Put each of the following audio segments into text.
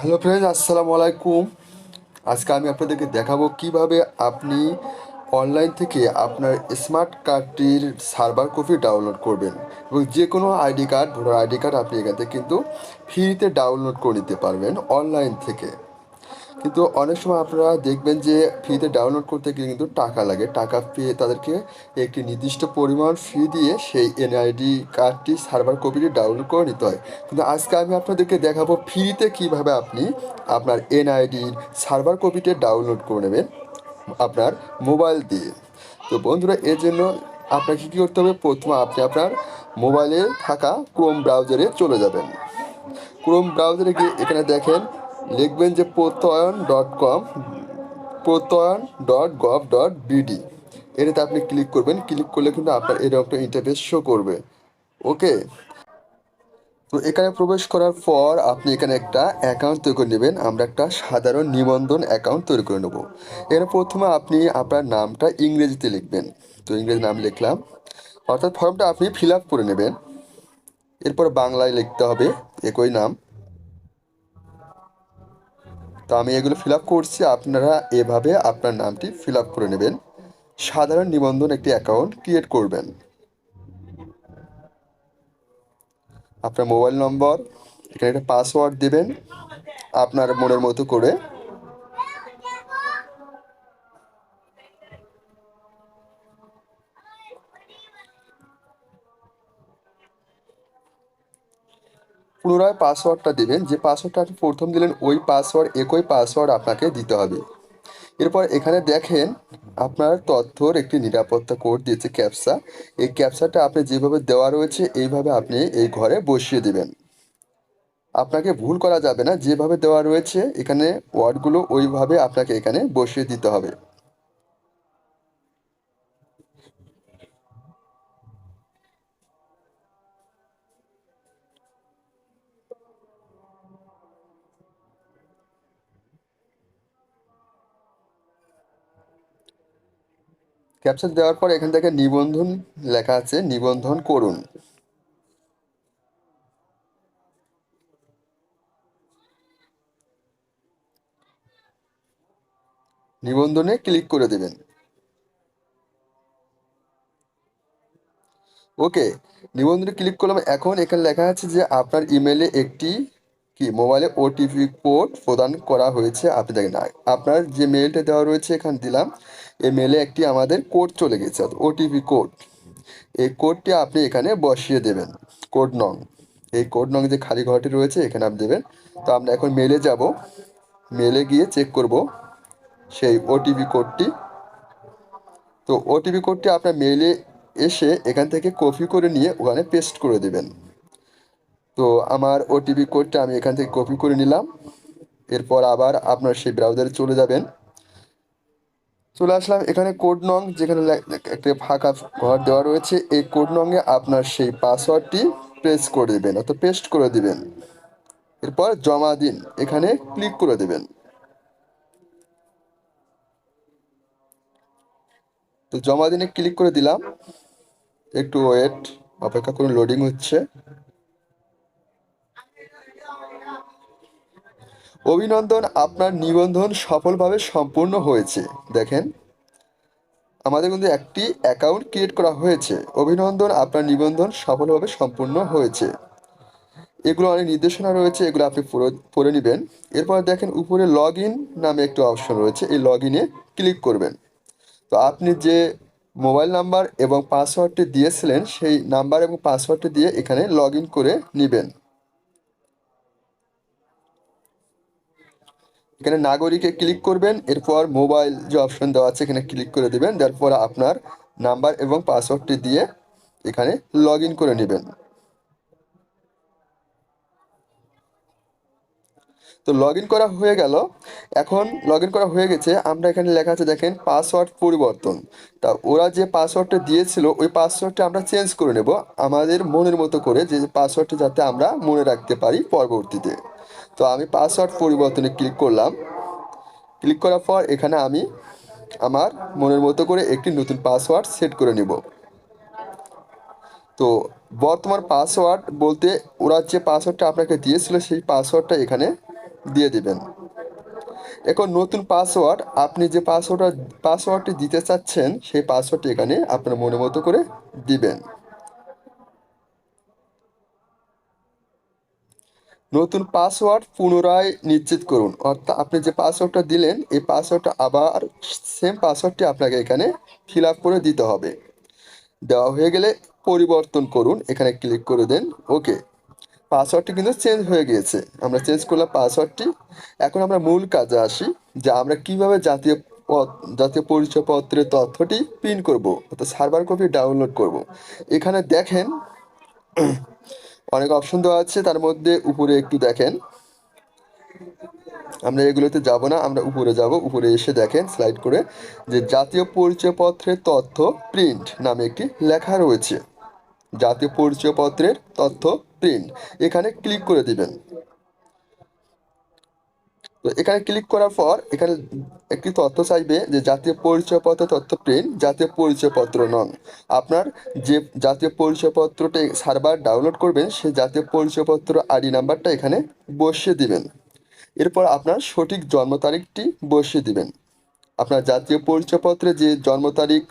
Hello friends আসসালামু আলাইকুম আজকে আমি আপনাদেরকে দেখাবো কীভাবে আপনি অনলাইন থেকে আপনার স্মার্ট কার্ডটির সার্ভার কপি ডাউনলোড করবেন এবং যে কোনো ID card voter ID card আপনি এখান থেকে কিন্তু ফ্রিতে ডাউনলোড করে নিতে পারবেন অনলাইন থেকে। কিন্তু অনেক সময় আপনারা দেখবেন যে ফ্রিতে ডাউনলোড করতে গেলে কিন্তু টাকা লাগে। টাকা পেয়ে তাদেরকে একটি নির্দিষ্ট পরিমাণ ফি দিয়ে সেই এনআইডি কার্ডটি সার্ভার কপিটি ডাউনলোড করে নিতে হয়। কিন্তু আজকে আমি আপনাদেরকে দেখাবো ফ্রিতে কীভাবে আপনি আপনার এনআইডির সার্ভার কপিটি ডাউনলোড করে নেবেন আপনার মোবাইল দিয়ে। তো বন্ধুরা, এর জন্য আপনাকে কী করতে হবে? প্রথমে আপনি আপনার মোবাইলে থাকা ক্রোম ব্রাউজারে চলে যাবেন। ক্রোম ব্রাউজারে গিয়ে এখানে দেখেন লিখবেন যে প্রত্যয়ন dot com, প্রত্যয়ন dot gov dot BD. এটাতে আপনি ক্লিক করবেন, ক্লিক করলে কিন্তু আপনার এরকম একটা ইন্টারফেস শো করবে। ওকে? তো এখানে প্রবেশ করার পর আপনি এখানে একটা অ্যাকাউন্ট তৈরি করে নেবেন। আমরা একটা সাধারণ নিবন্ধন অ্যাকাউন্ট তৈরি করে নেব। এর প্রথমে আপনি আপনার নামটা ইংরেজিতে লিখবেন। তো ইংরেজি নাম লিখলাম। অর্থাৎ ফর্মটা আপনি ফিল আপ করে নেবেন। এরপর বাংলায় লিখতে হবে। একই নাম। তো আমি এগুলো ফিল আপ করছি। আপনারা এভাবে আপনার নামটি ফিল আপ করে নেবেন। সাধারণ নিবন্ধন একটি অ্যাকাউন্ট ক্রিয়েট করবেন। আপনার মোবাইল নম্বর এখানে একটা পাসওয়ার্ড দেবেন। আপনার মনের মতো করে পুনরায় পাসওয়ার্ডটা দেবেন, যে পাসওয়ার্ডটা আপনি প্রথম দিলেন, ওই পাসওয়ার্ড, একই পাসওয়ার্ড আপনাকে দিতে হবে। এরপর এখানে দেখেন আপনার তথ্যর একটি নিরাপত্তা কোড দিয়েছে ক্যাপসা। এই ক্যাপসাটা আপনি যেভাবে দেওয়া রয়েছে, এইভাবে আপনি এই ঘরে বসিয়ে দেবেন। আপনাকে ভুল করা যাবে না, যেভাবে দেওয়া রয়েছে, এখানে ওয়ার্ডগুলো ওইভাবে আপনাকে এখানে বসিয়ে দিতে হবে। ক্যাপচা দেওয়ার পর এখান থেকে নিবন্ধন লেখা আছে, নিবন্ধন করুন। নিবন্ধনে ক্লিক করে দেবেন। ওকে নিবন্ধনে ক্লিক করলাম। এখন এখানে লেখা আছে যে আপনার ইমেলে একটি কি মোবাইলে ওটিপি কোড প্রদান করা হয়েছে। আপনি দেখেন, আপনার যে মেলটা দেওয়া রয়েছে, এখানে দিলাম। এই মেলে একটি আমাদের কোড চলে গেছে ওটিপি কোড এই কোডটি আপনি এখানে বসিয়ে দেবেন কোড নং এই কোড নং যে খালি ঘরটি রয়েছে, এখানে আপনি দেবেন। তো আমরা এখন মেলে যাব। মেলে গিয়ে চেক করব সেই ওটিপি কোডটি তো ওটিপি কোডটি আপনার মেলে এসে এখান থেকে কপি করে নিয়ে ওখানে পেস্ট করে দেবেন। তো আমার ওটিপি কোডটা আমি এখান থেকে কপি করে নিলাম। এরপর আবার আপনার সেই ব্রাউজারে চলে যাবেন। চলে আসলাম এখানে কোড নং, যেখানে একটা ফাঁকা ঘর দেওয়া রয়েছে। এই কোড নংয়ে আপনার সেই পাসওয়ার্ডটি প্রেস করে দেবেন, অর্থাৎ পেস্ট করে দিবেন। এরপর জমা দিন, এখানে ক্লিক করে দেবেন। তো জমা দিনে ক্লিক করে দিলাম। একটু ওয়েট অপেক্ষা করুন লোডিং হচ্ছে। অভিনন্দন, আপনার নিবন্ধন সফলভাবে সম্পূর্ণ হয়েছে। দেখেন, আমাদের কিন্তু একটি অ্যাকাউন্ট ক্রিয়েট করা হয়েছে। অভিনন্দন, আপনার নিবন্ধন সফলভাবে সম্পূর্ণ হয়েছে। এগুলো অনেক নির্দেশনা রয়েছে, এগুলো আপনি পড়ে নেবেন। এরপর দেখেন, উপরে লগ নামে একটি অপশন রয়েছে, এই লগ ক্লিক করবেন। তো আপনি যে মোবাইল নাম্বার এবং পাসওয়ার্ডটি দিয়েছিলেন, সেই নাম্বার এবং পাসওয়ার্ডটি দিয়ে এখানে লগ করে নেবেন। এখানে নাগরিকে ক্লিক করবেন, এরপর মোবাইল যে অপশন দেওয়া আছে এখানে ক্লিক করে দেবেন তারপর আপনার নাম্বার এবং পাসওয়ার্ডটি দিয়ে এখানে লগ করে নেবেন। তো লগ করা হয়ে গেল। এখন লগ করা হয়ে গেছে, আমরা এখানে লেখা আছে দেখেন পাসওয়ার্ড পরিবর্তন। তা ওরা যে পাসওয়ার্ডটা দিয়েছিল, ওই পাসওয়ার্ডটা আমরা চেঞ্জ করে নেব, আমাদের মনের মতো করে যে পাসওয়ার্ডটা যাতে আমরা মনে রাখতে পারি পরবর্তীতে। তো আমি পাসওয়ার্ড পরিবর্তনে ক্লিক করলাম। ক্লিক করার পর এখানে আমি আমার মনের মতো করে একটি নতুন পাসওয়ার্ড সেট করে নেব। তো বর্তমান পাসওয়ার্ড বলতে ওরা যে পাসওয়ার্ডটা আপনাকে দিয়েছিল সেই পাসওয়ার্ডটা এখানে দিয়ে দিবেন। এখন নতুন পাসওয়ার্ড আপনি যে পাসওয়ার্ডটা পাসওয়ার্ডটি দিতে চাচ্ছেন সেই পাসওয়ার্ডটি এখানে আপনার মনে মতো করে দিবেন। নতুন পাসওয়ার্ড পুনরায় নিশ্চিত করুন। অর্থাৎ আপনি যে পাসওয়ার্ডটা দিলেন, এই পাসওয়ার্ডটা আবার সেম পাসওয়ার্ডটি আপনাকে এখানে ফিল আপ করে দিতে হবে। দেওয়া হয়ে গেলে পরিবর্তন করুন। এখানে ক্লিক করে দেন ওকে পাসওয়ার্ডটি কিন্তু চেঞ্জ হয়ে গিয়েছে। আমরা চেঞ্জ করলাম পাসওয়ার্ডটি। এখন আমরা মূল কাজে আসি, যে আমরা কীভাবে জাতীয় জাতীয় পরিচয়পত্রের তথ্যটি প্রিন্ট করব, অর্থাৎ সার্ভার কপি ডাউনলোড করব। এখানে দেখেন অনেক অপশন দেওয়া আছে, তার মধ্যে উপরে একটু দেখেন। আমরা এগুলোতে যাব না, আমরা উপরে যাব, উপরে এসে দেখেন স্লাইড করে যে জাতীয় পরিচয়পত্রের তথ্য প্রিন্ট নামে একটি লেখা রয়েছে। জাতীয় পরিচয়পত্রের তথ্য প্রিন্ট এখানে ক্লিক করে দিবেন। তো এখানে ক্লিক করার পর এখানে একটি তথ্য চাইবে যে জাতীয় পরিচয়পত্র তথ্য প্রিন্ট জাতীয় পরিচয়পত্র নং। আপনার যে জাতীয় পরিচয়পত্রটি সার্ভার ডাউনলোড করবেন সেই জাতীয় পরিচয়পত্র আইডি নাম্বারটা এখানে বসিয়ে দিবেন। এরপর আপনার সঠিক জন্ম তারিখটি বসিয়ে দিবেন। আপনার জাতীয় পরিচয়পত্রে যে জন্ম তারিখ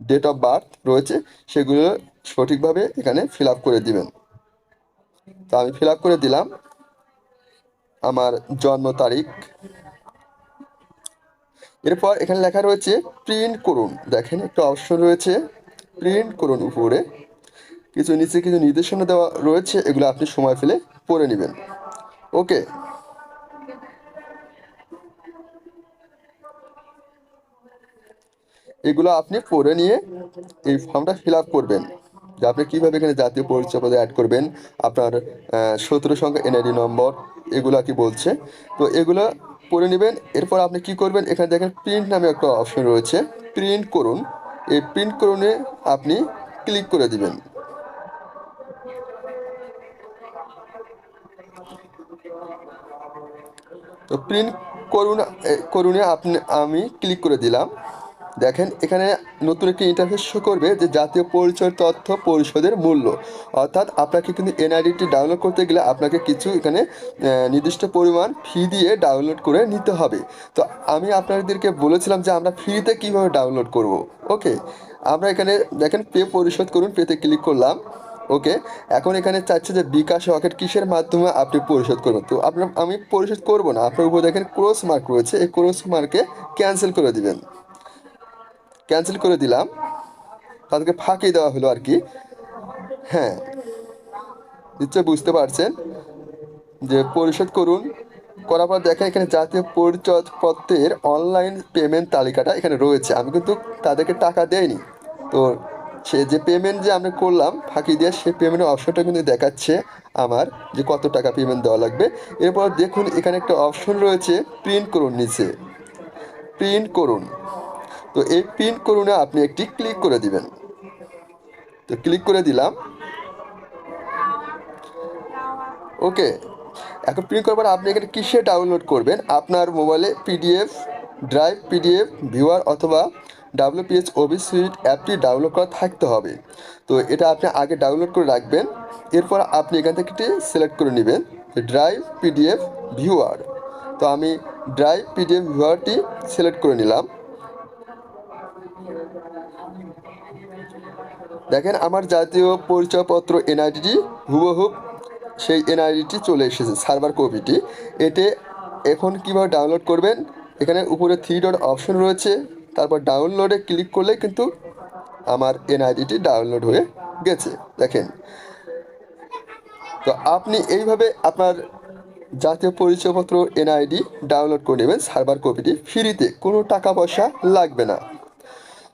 ডেট অফ বার্থ রয়েছে, সেগুলো সঠিকভাবে এখানে ফিল করে দিবেন। তো আমি ফিল করে দিলাম। আমার জন্ম তারিখ। এরপর এখানে লেখা রয়েছে প্রিন্ট করুন। দেখেন একটা অপশন রয়েছে প্রিন্ট করুন উপরে। কিছু নিচে কিছু নির্দেশনা দেওয়া রয়েছে, এগুলো আপনি সময় ফেলে পড়ে নেবেন। ওকে এগুলো আপনি পড়ে নিয়ে এই ফর্মটা ফিল আপ করবেন। যে আপনি কীভাবে এখানে জাতীয় পরিচয় পরিচয়পত্র অ্যাড করবেন, আপনার সতেরো সংখ্যা এনআইডি নম্বর এগুলো কি বলছে? তো এগুলো পড়ে নেবেন। এরপর আপনি কি করবেন? এখানে দেখেন প্রিন্ট নামে একটা অপশন রয়েছে। প্রিন্ট করুন। এই প্রিন্ট করুনে আপনি ক্লিক করে দিবেন। তো প্রিন্ট করুন করুনে আপনি, আমি ক্লিক করে দিলাম। দেখেন, এখানে নতুন একটি ইন্টারফেস শো করবে যে জাতীয় পরিচয় তথ্য পরিষদের মূল্য। অর্থাৎ আপনাকে কিন্তু এনআইডিটি ডাউনলোড করতে গেলে আপনাকে কিছু এখানে নির্দিষ্ট পরিমাণ ফি দিয়ে ডাউনলোড করে নিতে হবে। তো আমি আপনাদেরকে বলেছিলাম যে আমরা ফ্রিতে কীভাবে ডাউনলোড করব। ওকে? আমরা এখানে দেখেন পে পরিশোধ করুন পেতে ক্লিক করলাম। ওকে? এখন এখানে চাচ্ছে যে বিকাশ রকেট কিসের মাধ্যমে আপনি পরিশোধ করবেন? তো আপনার, আমি পরিশোধ করব না। আপনার উপর দেখেন ক্রস মার্ক রয়েছে। এই ক্রস মার্কে ক্যান্সেল করে দিবেন। ক্যান্সেল করে দিলাম। তাদেরকে ফাঁকি দেওয়া হলো আর কি। হ্যাঁ। নিশ্চয় বুঝতে পারছেন যে পরিশোধ করুন। করার পর দেখেন এখানে জাতীয় পরিচয়পত্রের অনলাইন পেমেন্ট তালিকাটা এখানে রয়েছে। আমি কিন্তু তাদেরকে টাকা দেয়নি তো সে যে পেমেন্ট যে আমরা করলাম, ফাঁকি দিয়ে সে পেমেন্টের অপশনটা কিন্তু দেখাচ্ছে আমার যে কত টাকা পেমেন্ট দেওয়া লাগবে। এরপর দেখুন এখানে একটা অপশন রয়েছে, প্রিন্ট করুন নিচে। প্রিন্ট করুন। তো এই প্রিন্ট করুনে আপনি একটি ক্লিক করে দিবেন। তো ক্লিক করে দিলাম। ওকে এখন প্রিন্ট করার পর আপনি এখানে কিসে ডাউনলোড করবেন? আপনার মোবাইলে পিডিএফ ড্রাইভ পিডিএফ ভিউয়ার অথবা ডাব্লিউপিএস ওবি সুইট অ্যাপটি ডাউনলোড করা থাকতে হবে। তো এটা আপনি আগে ডাউনলোড করে রাখবেন। এরপর আপনি এখান থেকে এটি সিলেক্ট করে নেবেন। ড্রাইভ পিডিএফ ভিউয়ার তো আমি ড্রাইভ পিডিএফ ভিউয়ারটি সিলেক্ট করে নিলাম। দেখেন, আমার জাতীয় পরিচয়পত্র এনআইডিটি হুবহুব সেই এনআইডিটি চলে এসেছে, সার্ভার কপিটি। এতে এখন কীভাবে ডাউনলোড করবেন, এখানে উপরে থ্রি ডট অপশন রয়েছে, তারপর ডাউনলোডে ক্লিক করলে কিন্তু আমার এনআইডিটি ডাউনলোড হয়ে গেছে, দেখেন। তো আপনি এইভাবে আপনার জাতীয় পরিচয়পত্র এনআইডি ডাউনলোড করে নেবেন, সার্ভার কপিটি ফ্রিতে কোনো টাকা পয়সা লাগবে না।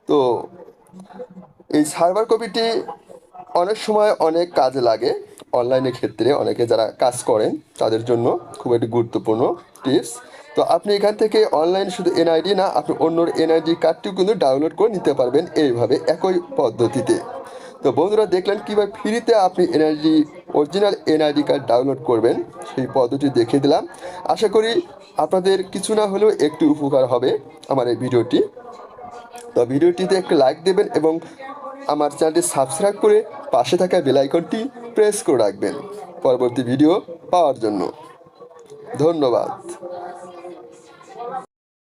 তো এই সার্ভার কপিটি অনেক সময় অনেক কাজে লাগে। অনলাইনের ক্ষেত্রে অনেকে যারা কাজ করেন, তাদের জন্য খুব একটি গুরুত্বপূর্ণ টিপস। তো আপনি এখান থেকে অনলাইন শুধু এনআইডি না, আপনি অন্যর এনআইডি কার্ডটিও কিন্তু ডাউনলোড করে নিতে পারবেন এইভাবে একই পদ্ধতিতে। তো বন্ধুরা, দেখলেন কীভাবে ফ্রিতে আপনি NID, original NID card download করবেন, সেই পদ্ধতি দেখিয়ে দিলাম। আশা করি আপনাদের কিছু না হলেও একটু উপকার হবে আমার এই ভিডিওটি। তো ভিডিওটিতে একটা লাইক দেবেন এবং আমার চ্যানেলটি সাবস্ক্রাইব করে পাশে থাকা বেলাইকনটি প্রেস করে রাখবেন। পরবর্তী ভিডিও পাওয়ার জন্য। ধন্যবাদ।